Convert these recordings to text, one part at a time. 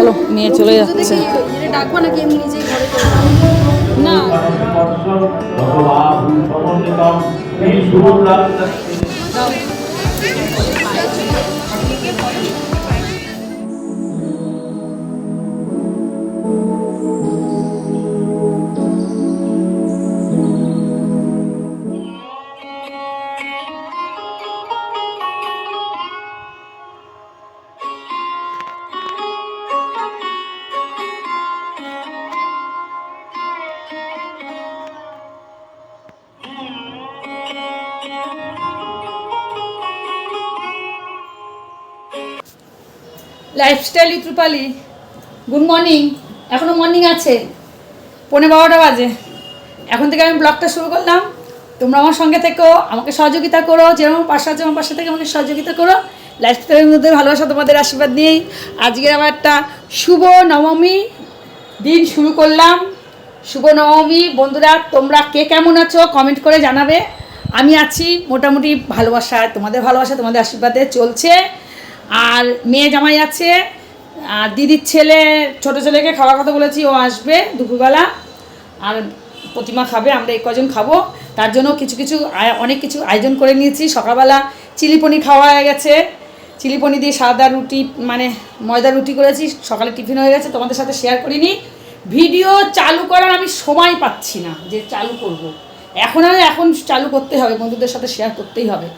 চলো নিয়ে চলে যাচ্ছে ডাকবো নাকি এমনি না লাইফস্টাইল ইউট্রুপালি গুড মর্নিং এখনও মর্নিং আছে। পৌনে বারোটা বাজে। এখন থেকে আমি ব্লগটা শুরু করলাম। তোমরা আমার সঙ্গে থেকো, আমাকে সহযোগিতা করো, যেরকম পাশে আছে আমার পাশে থেকে আমাকে সহযোগিতা করো। লাইফস্টাইলের মধ্যে ভালোবাসা তোমাদের আশীর্বাদ নিয়েই আজকে আমার একটা শুভ নবমী দিন শুরু করলাম। শুভ নবমী। বন্ধুরা, তোমরা কে কেমন আছো কমেন্ট করে জানাবে। আমি আছি মোটামুটি ভালোবাসায়, তোমাদের ভালোবাসা তোমাদের আশীর্বাদে চলছে। আর মেয়ে জামাই আছে, আর দিদির ছেলে, ছোট ছেলেকে খাওয়ার কথা বলেছি, ও আসবে দুপুরবেলা, আর প্রতিমা খাবে, আমরা এই কজন খাব। তার জন্য কিছু কিছু অনেক কিছু আয়োজন করে নিয়েছি। সকালবেলা চিলি পনির খাওয়া হয়ে গেছে। চিলি পনির দিয়ে সাদা রুটি মানে ময়দা রুটি করেছি, সকালে টিফিন হয়ে গেছে, তোমাদের সাথে শেয়ার করিনি। ভিডিও চালু করার আমি সময় পাচ্ছি না যে চালু করব। এখন আর এখন চালু করতে হবে, বন্ধুদের সাথে শেয়ার করতেই হবে।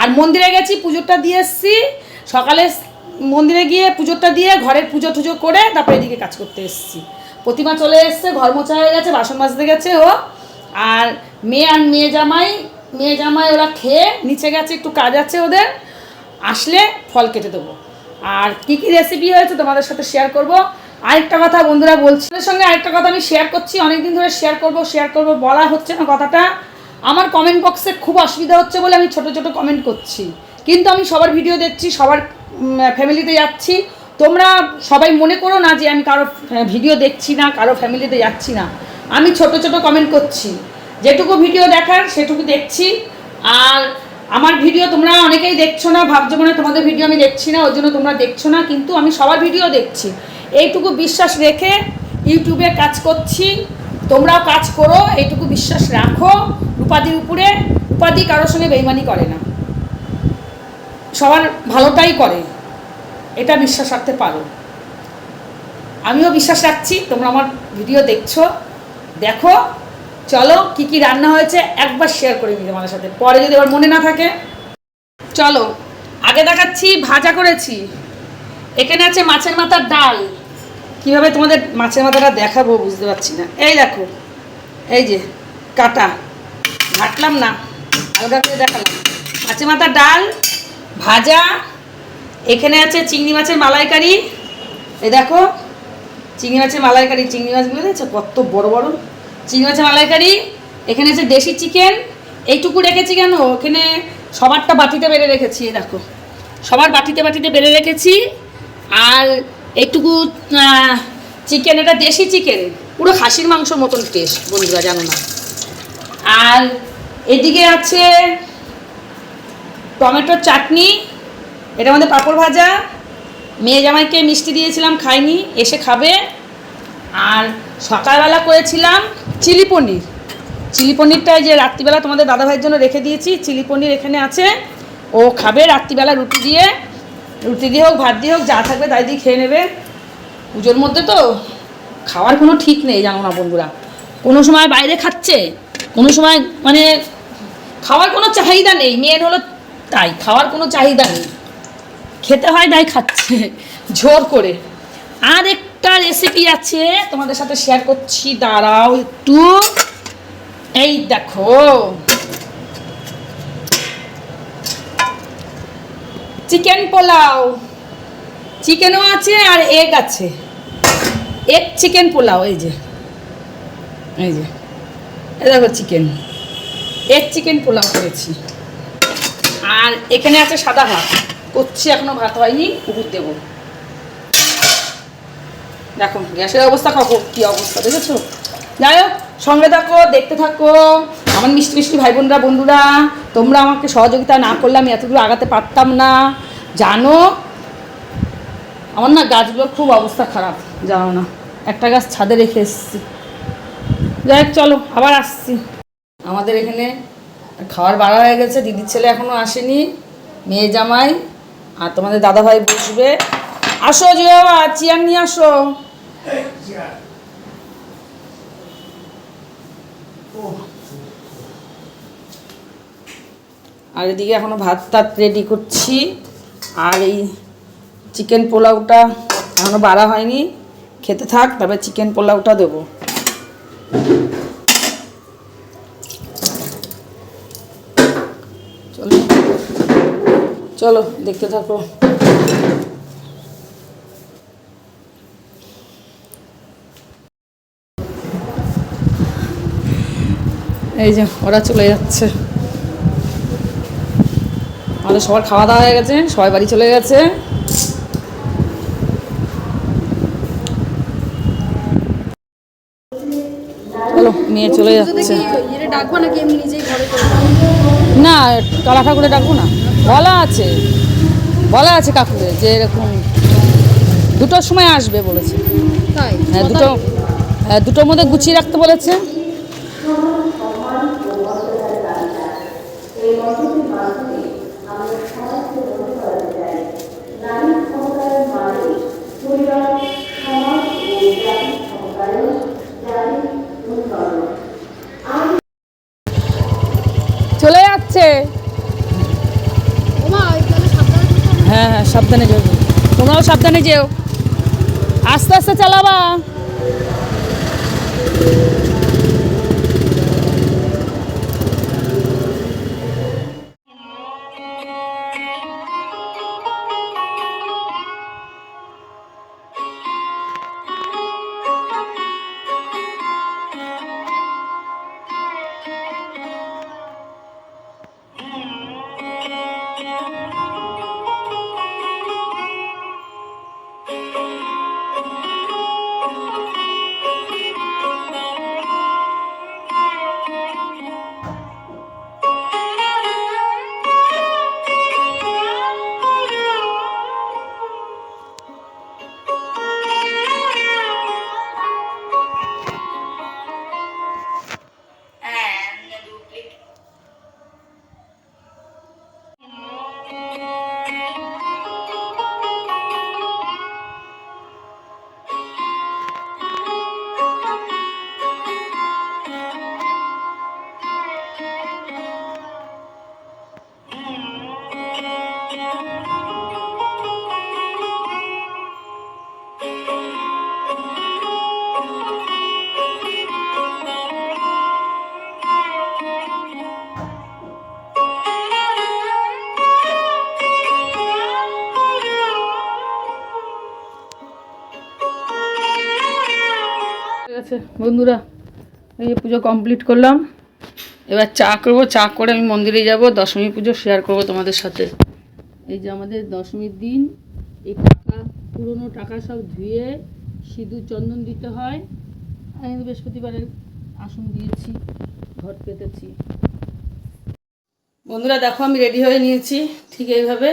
আর মন্দিরে গেছি, পুজোটা দিয়ে এসছি। সকালে মন্দিরে গিয়ে পুজোটা দিয়ে ঘরের পুজো টুজো করে তারপরে এদিকে কাজ করতে এসেছি। প্রতিমা চলে এসছে, ঘর মোছা হয়ে গেছে, বাসন মাজতে গেছে ও। আর মেয়ে আর মেয়ে জামাই মেয়ে জামাই ওরা খেয়ে নিচে গেছে, একটু কাজ আছে ওদের। আসলে ফল কেটে দেবো। আর কী কী রেসিপি হয়েছে তোমাদের সাথে শেয়ার করব। আরেকটা কথা বন্ধুরা বলছি ওদের সঙ্গে আরেকটা কথা আমি শেয়ার করছি, অনেকদিন ধরে শেয়ার করব শেয়ার করব বলা হচ্ছে না কথাটা। আমার কমেন্ট বক্সে খুব অসুবিধা হচ্ছে বলে আমি ছোট ছোট কমেন্ট করছি। কিন্তু আমি সবার ভিডিও দেখছি, সবার ফ্যামিলিতে যাচ্ছি। তোমরা সবাই মনে করো না যে আমি কারও ভিডিও দেখছি না, কারও ফ্যামিলিতে যাচ্ছি না। আমি ছোট ছোট কমেন্ট করছি। যেটুকু ভিডিও দেখার, সেটুকু দেখছি। আর আমার ভিডিও তোমরা অনেকেই দেখছ না, ভাবছ মনে তোমাদের ভিডিও আমি দেখছি না ওর জন্য তোমরা দেখছ না, কিন্তু আমি সবার ভিডিও দেখছি। এইটুকু বিশ্বাস রেখে ইউটিউবে কাজ করছি। তোমরাও কাজ করো, এইটুকু বিশ্বাস রাখো। উপাধির উপরে উপাধি কারোর সঙ্গে বেইমানি করে না। সবার ভালোটাই করে। এটা বিশ্বাস রাখতে পারো। আমিও বিশ্বাস রাখছি, তোমরা আমার ভিডিও দেখছ। দেখো, চলো কি কি রান্না হয়েছে, একবার শেয়ার করে নিই তোমাদের সাথে। পরে যদি আবার মনে না থাকে, চলো। আগে দেখাচ্ছি, ভাজা করেছি। এখানে আছে মাছের মাথার ডাল। কীভাবে তোমাদের মাছের মাথাটা দেখাবো বুঝতে পারছি না। এই দেখো, এই যে কাটা। ঘাটলাম না আলাদা করে দেখালাম। মাছের মাথার ডাল ভাজা, এখানে আছে চিংড়ি মাছের মালাইকারি। এই দেখো, চিংড়ি মাছের মালাইকারি, চিংড়ি মাছগুলো দেখছ কত বড় বড়। চিংড়ি মাছের মালাইকারি, এখানে আছে দেশি চিকেন। এইটুকু রেখেছি কেন? এখানে সবারটা বাটিতে বেড়ে রেখেছি দেখো। সবার বাটিতে বাটিতে বেড়ে রেখেছি। আর এইটুকু চিকেন, এটা দেশি চিকেন। পুরো খাসির মাংস মতন টেস্ট বন্ধুরা, জানো না। আর এদিকে আছে টমেটোর চাটনি এটা আমাদের পাঁপড় ভাজা, মেয়ে জামাইকে মিষ্টি দিয়েছিলাম, খাইনি, এসে খাবে। আর সকালবেলা করেছিলাম চিলি পনির। চিলি পনিরটা যে রাত্রিবেলা তোমাদের দাদাভাইয়ের জন্য রেখে দিয়েছি, চিলি পনির এখানে আছে। ও খাবে রাত্রিবেলা রুটি দিয়ে। রুটি দিয়ে হোক, ভাত দিয়ে হোক, যা থাকবে তাই দিয়ে খেয়ে নেবে। পুজোর মধ্যে তো খাওয়ার কোনো ঠিক নেই, জানো না বন্ধুরা। কোনো সময় বাইরে খাচ্ছে, কোনো সময় মানে খাওয়ার কোনো চাহিদা নেই। মেয়ের হলো তাই খাওয়ার কোনো চাহিদা নেই। খেতে হয় তাই খাচ্ছে, জোর করে। আর একটা রেসিপি আছে তোমাদের সাথে শেয়ার করছি, দাঁড়াও একটু। এই দেখো। চিকেন পোলাও। চিকেনও আছে আর এগ আছে। এগ চিকেন পোলাও, এই যে। এই যে। দেখো চিকেন এগ চিকেন পোলাও করেছি। আর এখানে আছে সাদা ভাত। করছি এখনও ভাত হয়নি উপর দেবো। দেখো গ্যাসের অবস্থা খাব কি অবস্থা দেখেছ? যাই হোক সঙ্গে থাকো দেখতে থাকো। আমার মিষ্টি মিষ্টি ভাই বোনরা বন্ধুরা তোমরা আমাকে সহযোগিতা না করলে আমি এতদূর আগাতে পারতাম না। জানো আমার না গাছগুলোর খুব অবস্থা খারাপ জানো না। একটা গাছ ছাদে রেখে এসেছি। যাই হোক, চলো আবার আসছি। আমাদের এখানে খাবার বাড়া হয়ে গেছে, দিদির ছেলে এখনও আসেনি, মেয়ে জামাই, আর তোমাদের দাদাভাই বসবে। আসো যে বাবা চেয়ার নিয়ে আসো। আর এদিকে এখনও ভাত টাত রেডি করছি, আর এই চিকেন পোলাওটা এখনও বাড়া হয়নি। খেতে থাক, তবে চিকেন পোলাওটা দেবো চলো চলো দেখতে থাকো। এই যে ওরা চলে যাচ্ছে। আমাদের সবার খাওয়া দাওয়া হয়ে গেছে সবাই বাড়ি চলে গেছে। চলো মেয়ে চলে যাচ্ছে। না কালা ঠাকুরে ডাকবো না। বলা আছে বলা আছে কাকুরে যে এরকম দুটোর সময় আসবে বলেছে। হ্যাঁ দুটো হ্যাঁ দুটোর মধ্যে গুছিয়ে রাখতে বলেছে চলে যাচ্ছে ওমা এখানে সাবধানে যেতে হবে। হ্যাঁ হ্যাঁ সাবধানে যেও। তোমরাও সাবধানে যেও। আস্তে আস্তে চালাবা। বন্ধুরা, এই যে পুজো কমপ্লিট করলাম। এবার চা করব, চা করে আমি মন্দিরে যাব, দশমী পুজো শেয়ার করব তোমাদের সাথে। এই যে আমাদের দশমীর দিন, এই টাকা, পুরনো টাকা সব ধুয়ে সিঁদুর চন্দন দিতে হয়। আমি বৃহস্পতিবারের আসন দিয়েছি ঘট পেতেছি। বন্ধুরা, দেখো আমি রেডি হয়ে নিয়েছি, ঠিক এইভাবে।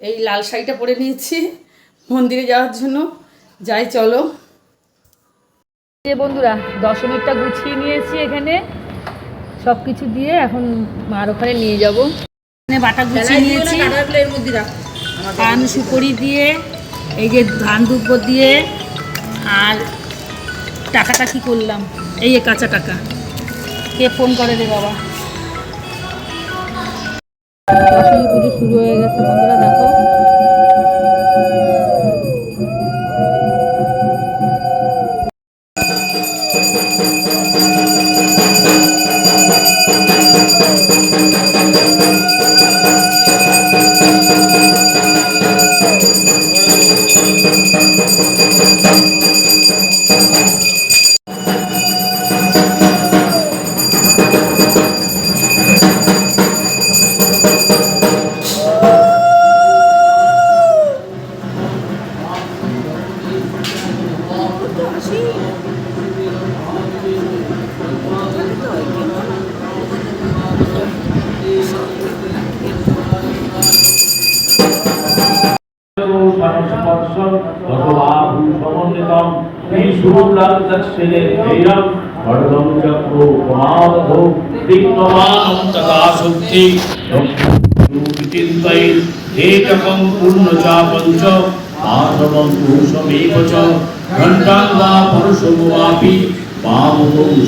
এই লাল শাড়িটা পরে নিয়েছি, মন্দিরে যাওয়ার জন্য। যাই, চলো। যে বন্ধুরা? দশমীরটা গুছিয়ে নিয়েছি এখানে। সব কিছু দিয়ে এখন আর ওখানে নিয়ে যাব। এখানে বাটা গুছিয়ে নিয়েছি। পান সুপড়ি দিয়ে এই যে ধান দুব্ব দিয়ে আর টাকাটা কি করলাম? এই যে কাঁচা টাকা। কে ফোন করে রে বাবা? দশমী পুজো শুরু হয়ে গেছে বন্ধুরা দেখো। ত্রিশূলাদক্ষিণে ধৈর্যম খড়গম চক্র প্রমাদধ বিঘ্নমানম তথা শক্তি চিন্তয়ে এককং পূর্ণচাপঞ্চ মাধবং পুরুষমেব চ ঘণ্টাং বা পুরুষমাপি বামকৌ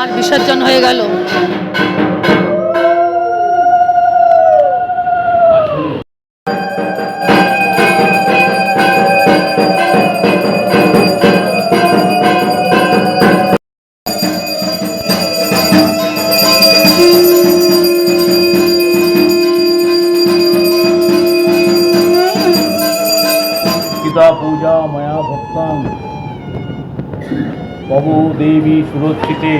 মার বিসর্জন হয়ে গেল। পূজা ময়া ভক্তাং। তবু দেবী সুরক্ষিতে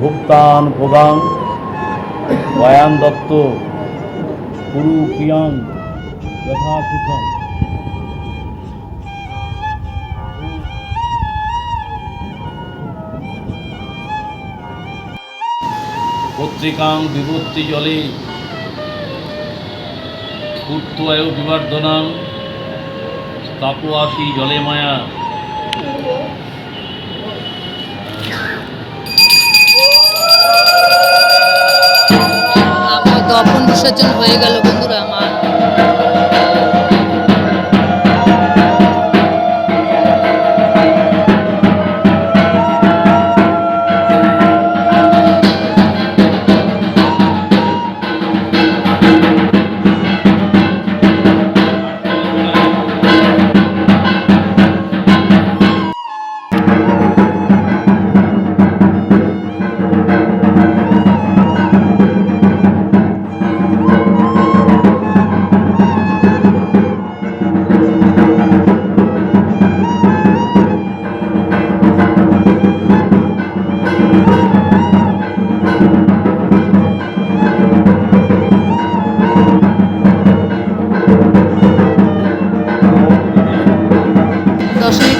ভুক্তান ভোগাং বয়ান দত্ত কুরু কিয়াং যথাসুখম। পত্রিকাং বিভূতি জলে উত্তয় বিবর্ধনাং তাপোয়াসি জলে মায়া। বিসর্জন হয়ে গেল বন্ধুরা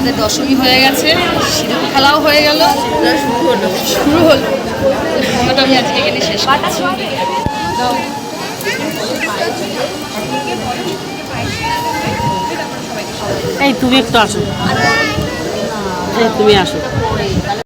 আমাদের দশমী হয়ে গেছে খেলাও হয়ে গেল। শুরু হলো। শুরু হলো ওটা আমি আজকে এখানে শেষ এই তুমি একটু আসো। তুমি আসো।